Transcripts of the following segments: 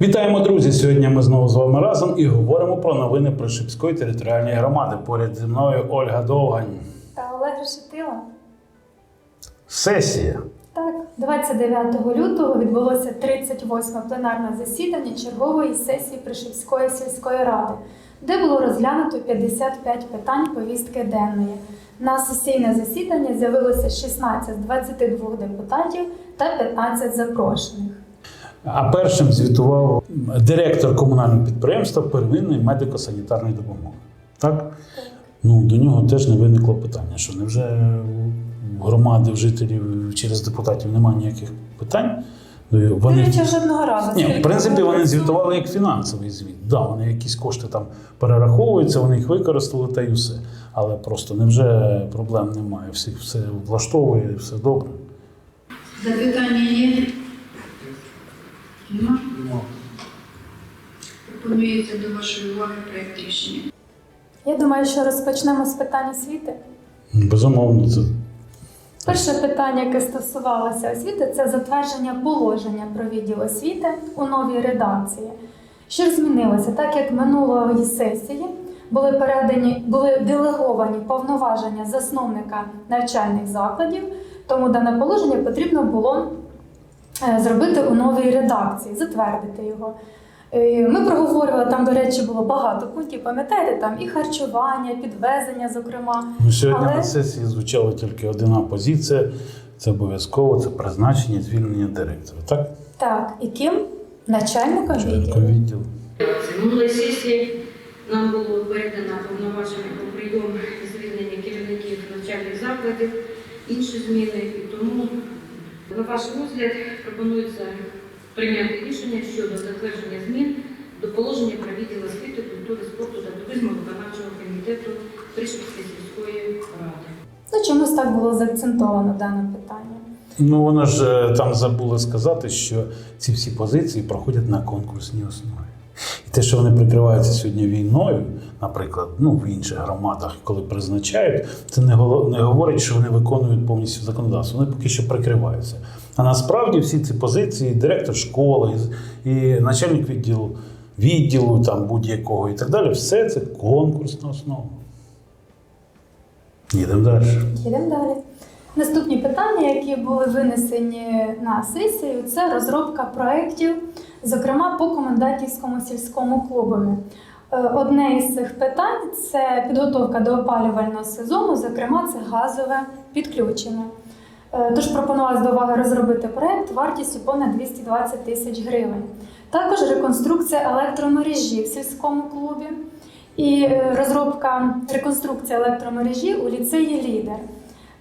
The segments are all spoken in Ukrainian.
Вітаємо, друзі! Сьогодні ми знову з вами разом і говоримо про новини Пришипської територіальної громади. Поряд зі мною Ольга Довгань. Та Олег Решетила. Сесія. Так, 29 лютого відбулося 38 пленарне засідання чергової сесії Пришипської сільської ради, де було розглянуто 55 питань повістки денної. На сесійне засідання з'явилося 16 з 22 депутатів та 15 запрошених. А першим звітував директор комунального підприємства первинної медико-санітарної допомоги. Так? Ну, до нього теж не виникло питання, що невже у громади, в жителів через депутатів немає ніяких питань? Ну, Вони речі, жодного разу. Ні, в принципі, вони звітували як фінансовий звіт. Да, вони якісь кошти там перераховуються, вони їх використали та й усе. Але просто невже проблем немає. Всіх все влаштовує, все добре. Запитання є? Нема? Пропонується до вашої уваги проєкт рішення. Я думаю, що розпочнемо з питань освіти. Безумовно, це Перше питання, яке стосувалося освіти, це затвердження положення про відділ освіти у новій редакції. Що ж змінилося? Так як минулої сесії були передані, були делеговані повноваження засновника навчальних закладів, тому дане положення потрібно було зробити у новій редакції, затвердити його. Е, Ми проговорювали там, до речі, було багато пунктів. Пам'ятаєте, там і харчування, підвезення, зокрема. ну, сьогодні Але- на сесії звучала тільки одна позиція. Це обов'язково це призначення звільнення директора. Так? Так, і ким? Начальником Начальником відділу. минулої сесії нам було передано повноваження про прийом звільнення керівників навчальних закладів, інші зміни, і тому на ваш розгляд пропонується прийняти рішення щодо затвердження змін до положення про відділ освіти, культури, спорту та туризму виконавчого комітету Пришипської сільської ради. Ну, чомусь так було заакцентовано дане питання. Ну, вона ж е, там забула сказати, що ці всі позиції проходять на конкурсній основі. І те, що вони прикриваються сьогодні війною, наприклад, ну в інших громадах, коли призначають, це не, не говорить, що вони виконують повністю законодавство. Вони поки що прикриваються. А насправді всі ці позиції, директор школи і начальник відділу, відділу там будь-якого і так далі, все це конкурсна основа. Їдемо далі. Йдемо далі. Наступні питання, які були винесені на сесію, це розробка проєктів, зокрема по комендантівському сільському клубові. Е, Одне із цих питань це підготовка до опалювального сезону, зокрема, це газове підключення. Е, Тож пропонувалось до уваги розробити проєкт вартістю понад 220 тисяч гривень. Також реконструкція електромережі в сільському клубі і е, розробка реконструкція електромережі у ліцеї Лідер.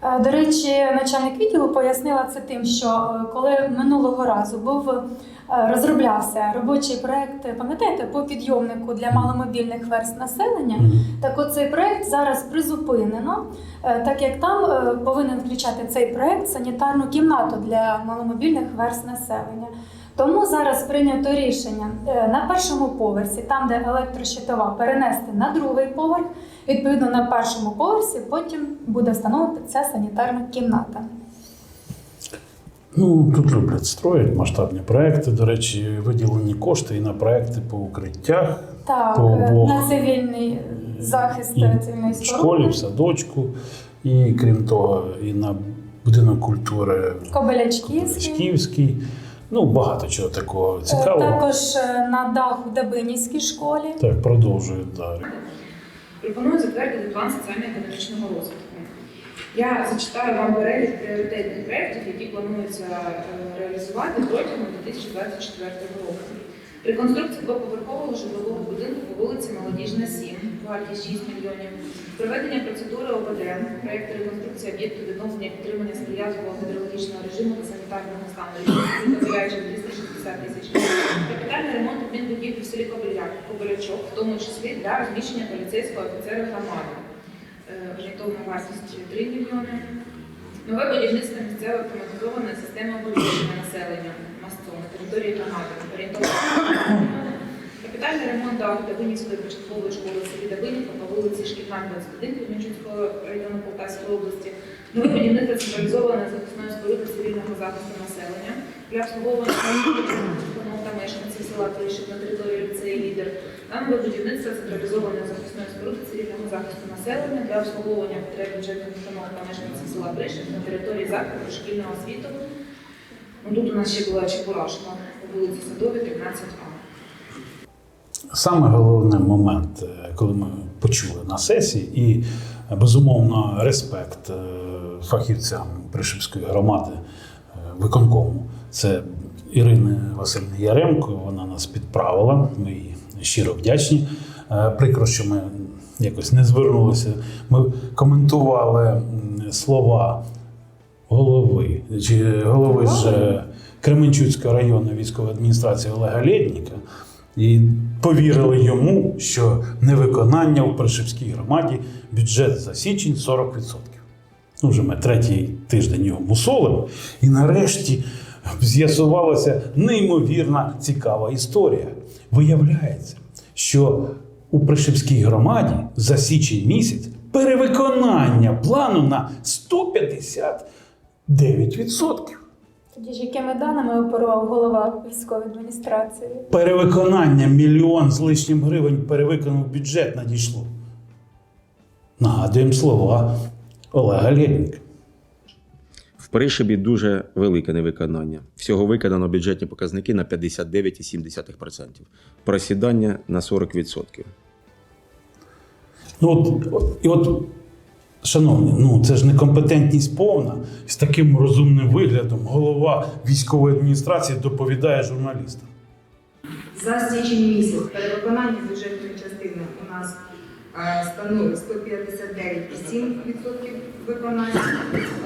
Е, До речі, начальник відділу пояснила це тим, що е, коли минулого разу був е, розроблявся робочий проект, пам'ятаєте, по підйомнику для маломобільних верст населення, так от цей проект зараз призупинено, так як там повинен включати цей проект санітарну кімнату для маломобільних верст населення. Тому зараз прийнято рішення на першому поверсі, там де електрощитова, перенести на другий поверх. Відповідно, на першому поверсі потім буде встановлена ця санітарна кімната. Ну, тут люблять строїть масштабні проекти. До речі, виділені кошти і на проекти по укриттях, Так, По обох. на цивільний захист І цивільної в школі, в садочку, і крім того, і на будинок культури Кобилячківський. Ну, багато чого такого Е, цікавого. Також е, на даху Дебинівській школі. Так, продовжують далі. Пропоную затвердити план соціально-економічного розвитку. Я зачитаю вам перелік пріоритетних проєктів, які планується е, реалізувати протягом 2024 року. Реконструкція двоповерхового житлового будинку по вулиці Молодіжна 7, вартість 6 мільйонів. Проведення процедури ОВД, проєкт реконструкції об'єкту відновлення підтримання сприятливого гідрологічного режиму та санітарного стану, дозволяючи 260 тисяч. Капітальний ремонт адмінбудівлі в селі Кобилячок, в тому числі для розміщення поліцейського офіцера громади. Е, Орієнтовна вартість 3 мільйони. Нове будівництво місцевої автоматизованої системи оповіщення населення МАСЦО на території громади. Орієнтовна вартість 2 мільйони. Капітальний ремонт даху Давинівської початкової школи в селі Давинівка по вулиці Шкільна, 21 Кременчуцького району Полтавської області. Нове будівництво централізованої захисної споруди цивільного захисту населення для обслуговування та мешканців. села Клишів на території ліцею лідер та нове будівництво централізованої захисної споруди цивільного захисту населення для обслуговування потреб бюджетних установ та мешканців села Клишів на території закладу шкільного освіту. Ну, тут у нас ще була Чебурашка по вулиці Садовій, 13А. Саме головний момент, е, коли ми почули на сесії, і е, безумовно респект е, фахівцям Пришипської громади виконкому. Це Ірина Васильівна Яремко. Вона нас підправила. Ми їй щиро вдячні. Е, Прикро, що ми якось не звернулися. Ми коментували слова голови чи голови ж е, Кременчуцької районної військової адміністрації Олега Лєдніка і повірили йому, що невиконання у Пришипській громаді бюджет за січень 40%. Ну, вже ми третій тиждень його мусолимо. І нарешті з'ясувалася неймовірна цікава історія. Виявляється, що у Пришипській громаді за січень місяць перевиконання плану на 159%. Тоді ж якими даними оперував голова військової адміністрації? Перевиконання мільйон з лишнім гривень перевиконав бюджет надійшло. Нагадуємо слова Олега Лєнніка. Пришибі дуже велике невиконання. Всього виконано бюджетні показники на 59,7%. Просідання на 40%. Ну, от, от, і от, шановні, ну це ж некомпетентність повна. З таким розумним виглядом голова військової адміністрації доповідає журналістам. За січень місяць перевиконання бюджетної частини у нас становить 159,7% виконання.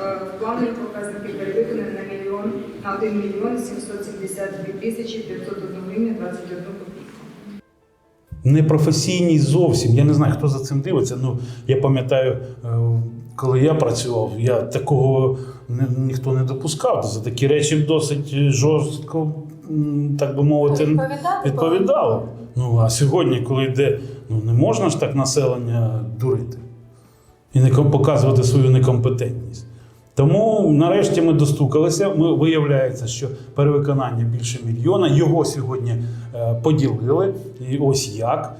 Е, Планові показники перевиконані на мільйон на 1 мільйон 772 тисячі 501 гривню 21 копійку. Непрофесійність зовсім. Я не знаю, хто за цим дивиться. Ну, я пам'ятаю, е, коли я працював, я такого ні- ніхто не допускав. За такі речі досить жорстко, так би мовити, відповідали. Ну а сьогодні, коли йде, ну не можна ж так населення дурити і не показувати свою некомпетентність. Тому нарешті ми достукалися. Ми виявляється, що перевиконання більше мільйона. Його сьогодні е, поділили. І ось як.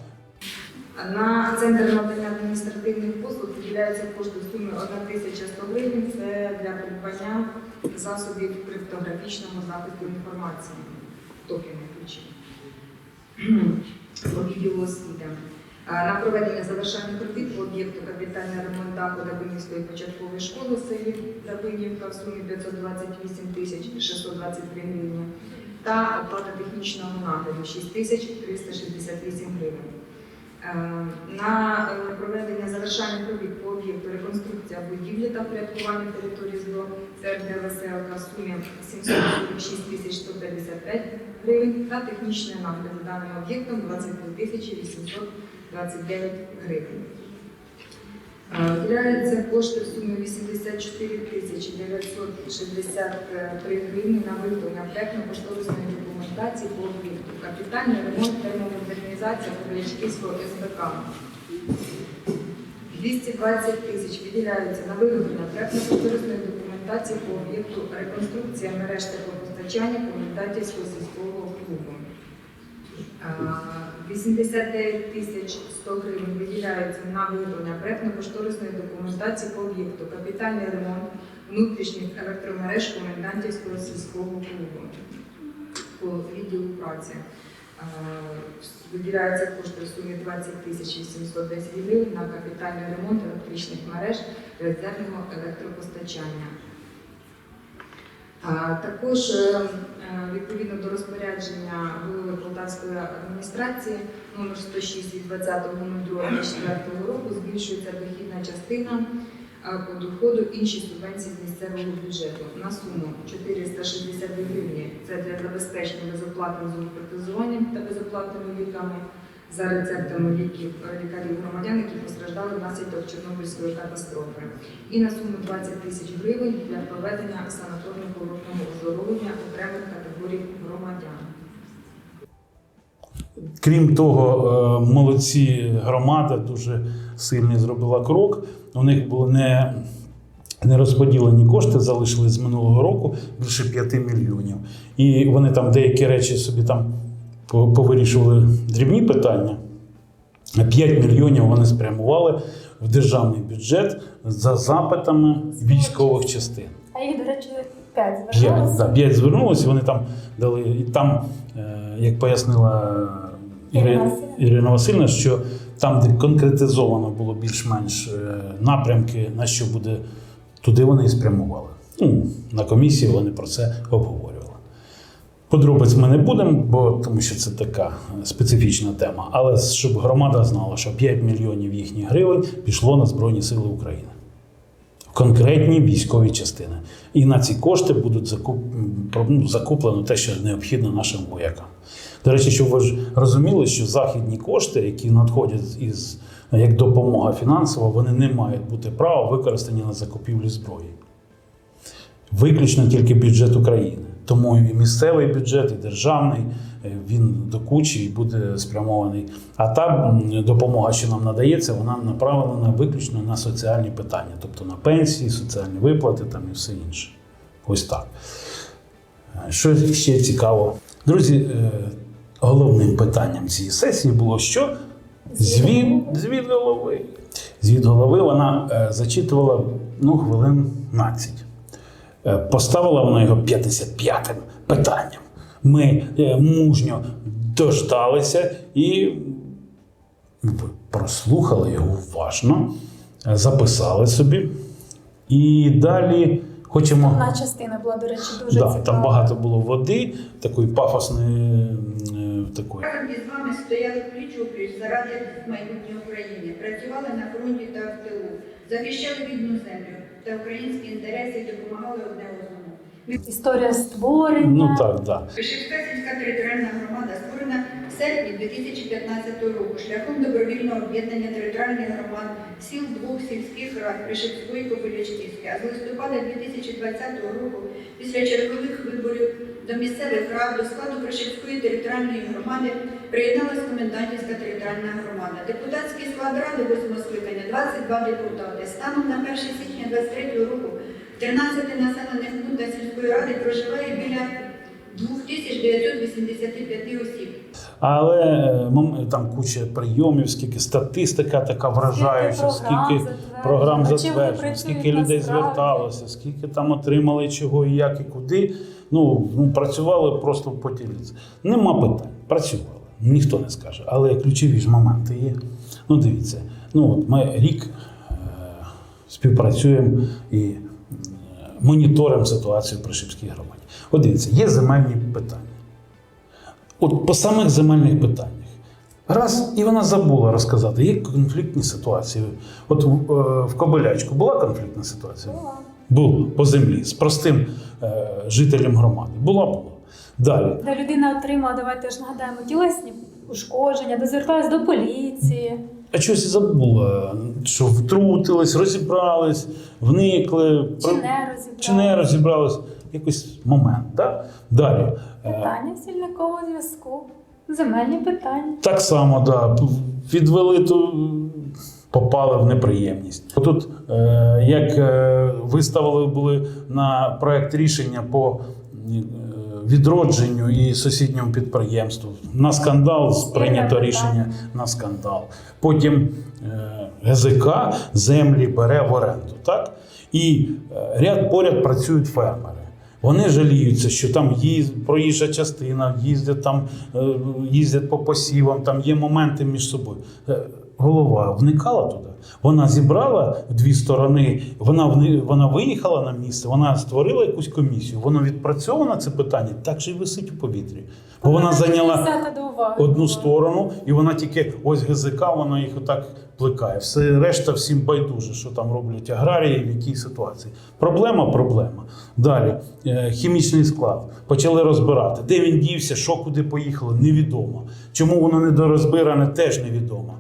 На центр надання адміністративних послуг виділяється кошти в сумі 1100 гривень. Це для придбання засобів криптографічного захисту інформації. Токени ключі. Відділу На проведення завершальних робіт в об'єкту капітальний ремонт даху Дабинівської початкової школи селі Дабинівка в сумі 528 тисяч 622 гривні та оплата технічного нагляду 6 тисяч 368 гривень. Е, На е, проведення завершальних робіт по об'єкту реконструкція будівлі та порядкування території ЗДО ЦРД ВСЛК в сумі 746 тисяч 155 гривень та технічний нагляд за даним об'єктом 23 тисячі 829 гривень. Е, Виділяються кошти в сумі 84 тисячі 963 гривні на виготовлення проектно-кошторисної документації по об'єкту. Капітальний ремонт термомодернізація Павлячківського СБК. 220 тисяч виділяються на виготовлення проектно-кошторисної документації по об'єкту реконструкція мереж теплопостачання Комендантівського сільського клубу. 89 тисяч 100 гривень виділяються на виготовлення проектно-кошторисної документації по об'єкту капітальний ремонт внутрішніх електромереж Комендантівського сільського клубу по відділу праці. Виділяються кошти в сумі 20 тисяч 810 гривень на капітальний ремонт електричних мереж резервного електропостачання. Також е, е, відповідно до розпорядження голови Полтавської адміністрації номер 106 від 20.02.2004 року збільшується дохідна частина по доходу інші субвенції з місцевого бюджету на суму 462 гривні. Це для забезпечення безоплатним зубопротезуванням та безоплатними ліками за рецептами ліків е, лікарів громадян, які постраждали внаслідок Чорнобильської катастрофи, і на суму 20 тисяч гривень для проведення санаторно-курортного оздоровлення окремих категорій громадян. Крім того, е, молодці громада дуже сильний зробила крок. У них були не, не розподілені кошти, залишили з минулого року більше 5 мільйонів. І вони там деякі речі собі там повирішували дрібні питання. 5 мільйонів вони спрямували в державний бюджет за запитами військових частин. А їх, до речі, 5 П'ять, звернулося. да, п'ять звернулося, вони там дали. І там, е, як пояснила Ірина Ірина, Васильівна, що там, де конкретизовано було більш-менш е, напрямки, на що буде, туди вони і спрямували. Ну, на комісії вони про це обговорювали. Подробиць ми не будемо, бо тому що це така специфічна тема. Але щоб громада знала, що 5 мільйонів їхніх гривень пішло на Збройні Сили України конкретні військові частини. І на ці кошти будуть закуп... ну, закуплено те, що необхідно нашим воякам. До речі, щоб ви ж розуміли, що західні кошти, які надходять із як допомога фінансова, вони не мають бути права використані на закупівлю зброї. Виключно тільки бюджет України. Тому і місцевий бюджет, і державний е, він до кучі і буде спрямований. А та допомога, що нам надається, вона направлена виключно на соціальні питання, тобто на пенсії, соціальні виплати там і все інше. Ось так. Е, Що ще цікаво? Друзі, е, головним питанням цієї сесії було що? Звіт, звіт голови. Звіт голови вона е, зачитувала ну, хвилин 12. Е, Поставила вона його 55-м питанням. Ми е, мужньо дождалися і прослухали його уважно, записали собі. І далі хочемо. Одна частина була, до речі, дуже Да, цікава. там багато було води, такої пафосної такої. Разом із вами стояли пліч опліч заради майбутнього України, працювали на фронті та в тилу, захищали рідну землю та українські інтереси допомагали одне одному. Історія створення. Ну так, да. Пишівська сільська територіальна громада створена в серпні 2015 року шляхом добровільного об'єднання територіальних громад сіл двох сільських рад Пришипської і Кобилячківської. А з листопада 2020 року після чергових виборів до місцевих рад до складу Пришипської територіальної громади приєдналась комендантівська територіальна громада. Депутатський склад ради 8 скликання 22 депутати. Станом на 1 січня 2023 року в 13 населених пунктах сільської ради проживає біля 2985 осіб. Але е, там куча прийомів, скільки статистика така вражаюча, скільки програм затверджено, скільки людей зверталося, скільки там отримали чого і як і куди. Ну, ну працювали просто в поті лиця. Нема питань, працювали. Ніхто не скаже. Але ключові ж моменти є. Ну, дивіться, ну от ми рік е, співпрацюємо і е, моніторимо ситуацію при Шипській громаді. От дивіться, є земельні питання. От по самих земельних питаннях. Раз, і вона забула розказати, є конфліктні ситуації. От в, е, Кобилячку була конфліктна ситуація? Була. Була по землі з простим е, жителем громади. Була, була. Далі. Де людина отримала, давайте ж нагадаємо, тілесні ушкодження, де зверталась до поліції. А щось забула, що втрутились, розібрались, вникли, Чи не розібрали? чи не розібрались. Якийсь момент. Да? Далі. Питання стільникового зв'язку. Земельні питання. Так само, да, відвели, то попали в неприємність. Тут, е, як е, виставили були на проект рішення по е, відродженню і сусідньому підприємству, на скандал прийнято рішення на скандал. Потім ГЗК землі бере в оренду, так? І ряд поряд працюють фермери. Вони жаліються, що там їзд, проїжджа частина, їздять там, е, їздять по посівам, там є моменти між собою. Голова вникала туди. Вона зібрала дві сторони, вона, вона виїхала на місце, вона створила якусь комісію, воно відпрацьовано це питання, так же й висить у повітрі. Бо вона зайняла до уваги. одну сторону, і вона тільки ось ГЗК, вона їх отак плекає. Все решта всім байдуже, що там роблять аграрії, в якій ситуації. Проблема проблема. Далі е, хімічний склад. Почали розбирати. Де він дівся, що куди поїхало, невідомо. Чому воно недорозбиране, теж невідомо.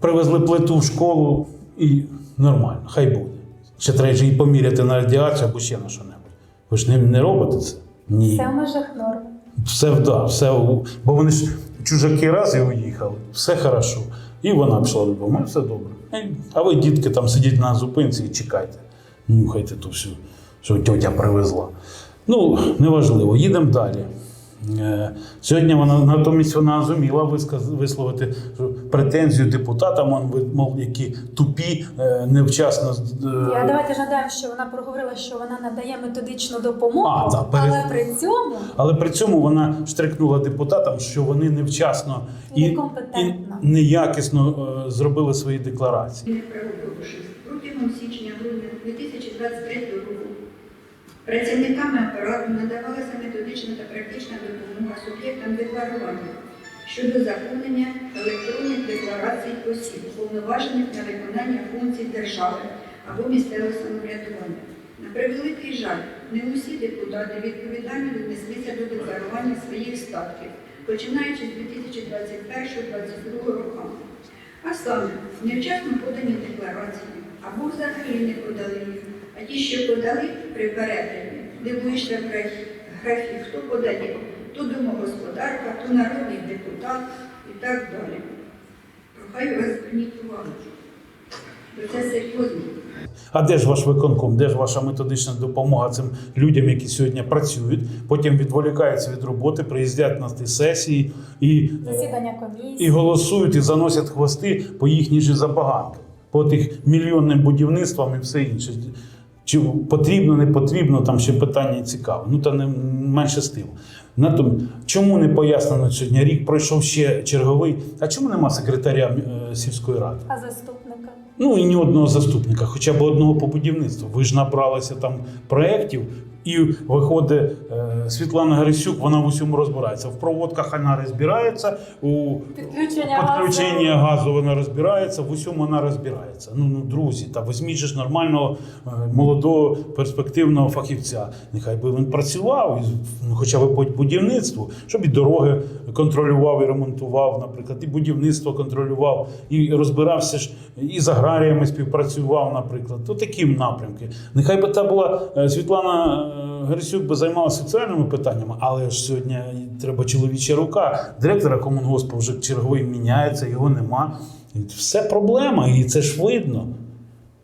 Привезли плиту в школу і нормально, хай буде. Ще треба ж її поміряти на радіацію або ще на що-небудь. Ви ж не, не робите це? Ні. Це в межах норм. Все вда, все, бо вони ж чужаки раз і уїхали, все хорошо. І вона пішла додому, і все добре. А ви, дітки, там сидіть на зупинці і чекайте, нюхайте ту всю, що тьотя привезла. Ну, неважливо, їдемо далі. Е, Сьогодні вона натомість вона зуміла висловити претензію депутатам, мов, які тупі, е, невчасно. е, Я давайте ж нагадаємо, що вона проговорила, що вона надає методичну допомогу, А, так, перед- але при цьому Але при цьому вона штрикнула депутатам, що вони невчасно і, і неякісно зробили свої декларації. Спільних. Протягом січня-грудня 2023 року працівниками апарату надавалася методична та практична допомога суб'єктам декларування щодо заповнення електронних декларацій осіб, уповноважених на виконання функцій держави або місцевого самоврядування. На превеликий жаль, не усі депутати відповідально віднеслися до декларування своїх статків, починаючи з 2021-2022 років. А саме, невчасно подані декларації або взагалі не подали їх, а ті, що подали при перегляді, дивуєшся в графі, хто подає, то домогосподарка, то народний депутат і так далі. Прохаю вас зверніть увагу, бо це серйозно. А де ж ваш виконком, де ж ваша методична допомога цим людям, які сьогодні працюють, потім відволікаються від роботи, приїздять на ті сесії і, е, засідання комісії. і голосують і заносять хвости по їхній же забаганкам, по тих мільйонним будівництвам і все інше. Чи потрібно, не потрібно, там ще питання цікаве. Ну та не менше з тим. Натомість, чому не пояснено сьогодні? Рік пройшов ще черговий. А чому нема секретаря е, сільської ради? А заступника? Ну і ні одного заступника, хоча б одного по будівництву. Ви ж набралися там проєктів, і виходить е, Світлана Грисюк, вона в усьому розбирається. В проводках вона розбирається, у Підключення підключенні газу. газу вона розбирається, в усьому вона розбирається. Ну, ну друзі, та візьміть ж нормального е, молодого перспективного фахівця. Нехай би він працював, ну, хоча б по будівництву, щоб і дороги контролював і ремонтував, наприклад, і будівництво контролював, і розбирався ж і з аграріями співпрацював, наприклад. То такі напрямки. Нехай би та була е, Світлана Грисюк би займалася соціальними питаннями, але ж сьогодні треба чоловіча рука. Директора комунгоспу вже черговий міняється, його нема. Все проблема, і це ж видно.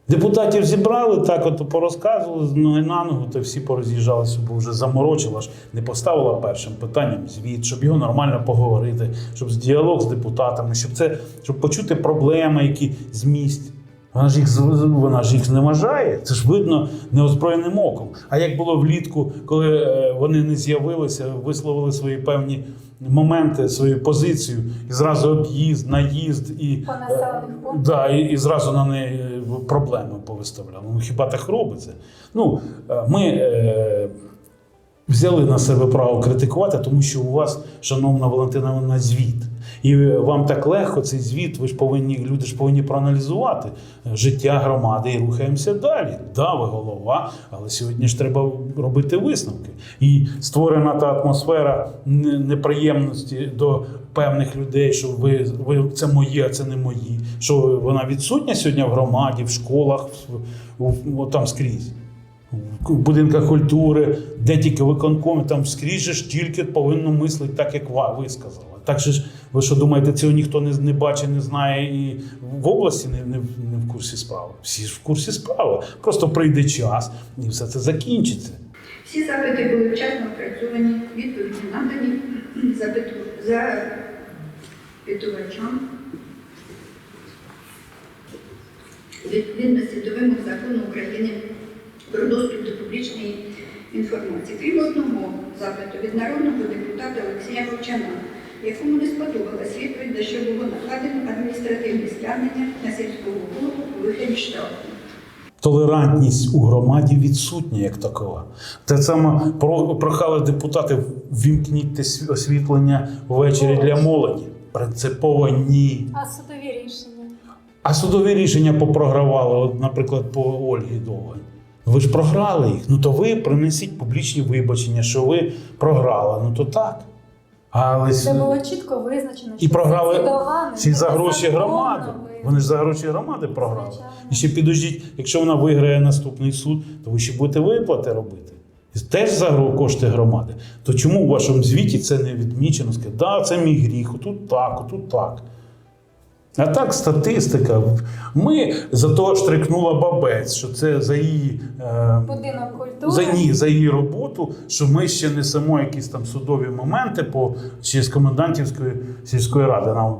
Депутатів зібрали, так от порозказували з ноги на ногу, то всі пороз'їжджалися, бо вже заморочила ж, не поставила першим питанням звіт, щоб його нормально поговорити, щоб з діалог з депутатами, щоб це, щоб почути проблеми, які з місць. Вона ж їх вона ж їх зневажає. Це ж видно неозброєним оком. А як було влітку, коли е, вони не з'явилися, висловили свої певні моменти, свою позицію, і зразу об'їзд, наїзд і пунктах. Да, і, і зразу на неї е, проблеми повиставляли. Ну хіба так робиться? Ну, е, ми е, взяли на себе право критикувати, тому що у вас, шановна Валентина, Івановна, звіт. І вам так легко цей звіт, ви ж повинні, люди ж повинні проаналізувати життя громади і рухаємося далі. Да, ви голова, але сьогодні ж треба робити висновки. І створена та атмосфера неприємності до певних людей, що ви, ви це моє, а це не мої. Що вона відсутня сьогодні в громаді, в школах, в, там скрізь. В будинках культури, де тільки виконкомі, там скрізь же ж тільки повинно мислити так, як ви сказали. Так же ж, ви що думаєте, цього ніхто не, не бачить, не знає і в області не, не, не в курсі справи. Всі ж в курсі справи. Просто прийде час і все це закінчиться. Всі запити були вчасно опрацьовані, відповіді надані запиту, запитувачам відповідності до вимог закону України про доступ до публічної інформації. Крім одного запиту від народного депутата Олексія Вовчана, якому не сподобалась відповідь, за що було накладено адміністративне стягнення на сільського голову у вигляді штрафу. Толерантність у громаді відсутня як такова. Те саме про- прохали депутати сві- освітлення ввечері для молоді. Принципово ні. А судові рішення? А судові рішення попрогравали, от, наприклад, по Ольгі Довгань. Ви ж програли їх. Ну то ви принесіть публічні вибачення, що ви програли. Ну то так. Але Це було чітко визначено. і програли це за гроші громади. Вони ж за гроші громади програли. І ще підождіть, якщо вона виграє наступний суд, то ви ще будете виплати робити. Теж за кошти громади. То чому у вашому звіті це не відмічено? Сказати, да, це мій гріх, отут так, отут так. А так, статистика. Ми за то штрикнула бабець, що це за її. Е, Будинок культури. за ні, за її роботу, що ми ще несемо якісь там судові моменти по ще з комендантівської сільської ради. Нам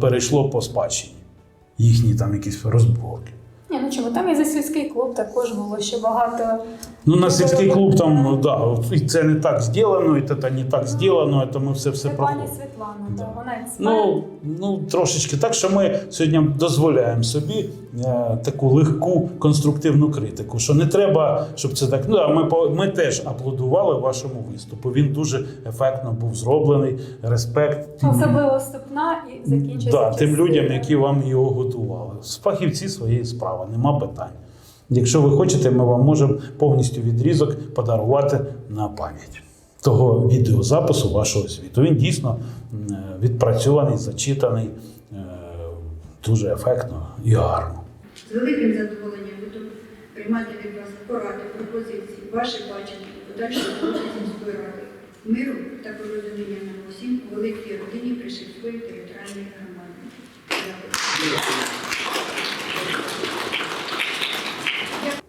перейшло по спадщині. Їхні там якісь розборки. Ні, ну чому, там і за сільський клуб також було ще багато. Ну, на сільський клуб там, ну, да, і це не так зроблено, і це не так зроблено, це ми все все Це пані. Світлана, Да. вона експерт. Ну, ну, трошечки так, що ми сьогодні дозволяємо собі таку легку конструктивну критику. Що не треба, щоб це так. Ну, а ми, ми теж аплодували вашому виступу. Він дуже ефектно був зроблений. Респект Особливо вступна і закінчується. да, тим людям, які вам його готували. Фахівці своєї справи, нема питань. Якщо ви хочете, ми вам можемо повністю відрізок подарувати на пам'ять того відеозапису вашого звіту. Він дійсно е, відпрацьований, зачитаний е, дуже ефектно і гарно. З великим задоволенням буду приймати від вас поради, пропозиції, ваше бачення і подальшої роботи сільської ради, миру та порозуміння нам усім у великій родині Пришипської територіальної громади. Дякую.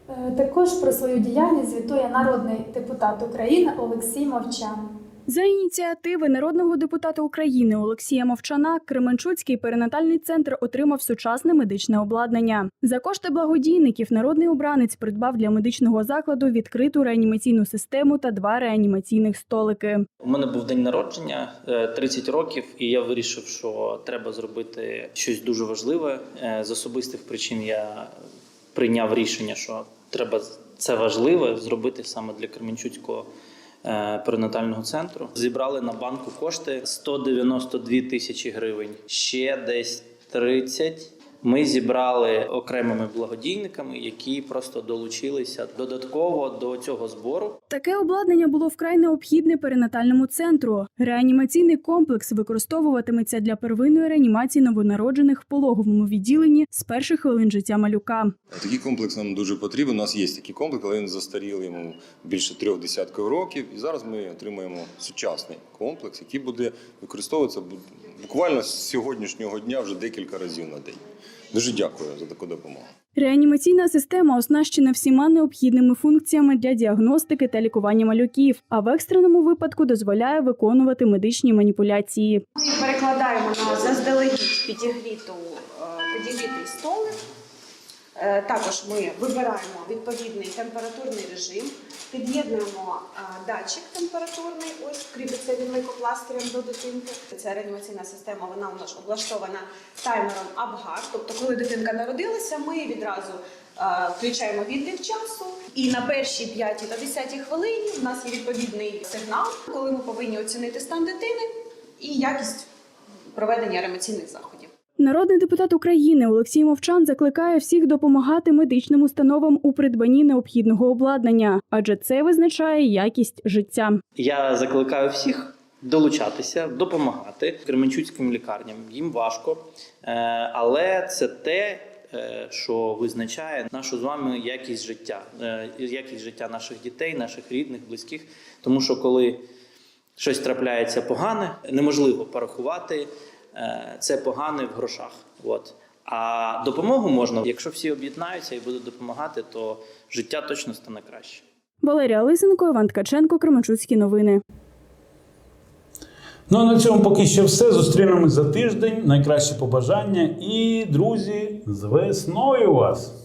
Е, Також про свою діяльність звітує народний депутат України Олексій Мовчан. За ініціативи народного депутата України Олексія Мовчана Кременчуцький перинатальний центр отримав сучасне медичне обладнання. За кошти благодійників народний обранець придбав для медичного закладу відкриту реанімаційну систему та два реанімаційних столики. У мене був день народження е, 30 років, і я вирішив, що треба зробити щось дуже важливе. Е, З особистих причин я прийняв рішення, що треба це важливе зробити саме для Кременчуцького е, перинатального центру. Зібрали на банку кошти 192 тисячі гривень, ще десь 30 ми зібрали окремими благодійниками, які просто долучилися додатково до цього збору. Таке обладнання було вкрай необхідне перинатальному центру. Реанімаційний комплекс використовуватиметься для первинної реанімації новонароджених в пологовому відділенні з перших хвилин життя малюка. Такий комплекс нам дуже потрібен. У нас є такий комплекс, але він застарілий йому більше трьох десятків років. І зараз ми отримаємо сучасний комплекс, який буде використовуватися бу- буквально з сьогоднішнього дня вже декілька разів на день. Дуже дякую за таку допомогу. Реанімаційна система оснащена всіма необхідними функціями для діагностики та лікування малюків, а в екстреному випадку дозволяє виконувати медичні маніпуляції. Ми перекладаємо на заздалегідь підігріту, е, підігрітий столик. Е, Також ми вибираємо відповідний температурний режим, під'єднуємо датчик температурний, ось кріпиться він лейкопластирем до дитинки. Ця реанімаційна система вона у нас облаштована таймером Апгар. Тобто, коли дитинка народилася, ми відразу включаємо відлік часу. І на першій 5 та 10 хвилині в нас є відповідний сигнал, коли ми повинні оцінити стан дитини і якість проведення реанімаційних заходів. Народний депутат України Олексій Мовчан закликає всіх допомагати медичним установам у придбанні необхідного обладнання, адже це визначає якість життя. Я закликаю всіх долучатися, допомагати кременчуцьким лікарням. Їм важко, е, але це те, е, що визначає нашу з вами якість життя, е, якість життя наших дітей, наших рідних, близьких. Тому що коли щось трапляється погане, неможливо порахувати це погане в грошах. От. А допомогу можна, якщо всі об'єднаються і будуть допомагати, то життя точно стане краще. Валерія Лисенко, Іван Ткаченко, Кременчуцькі новини. Ну а на цьому поки що все. Зустрінемось за тиждень. Найкращі побажання і друзі з весною вас!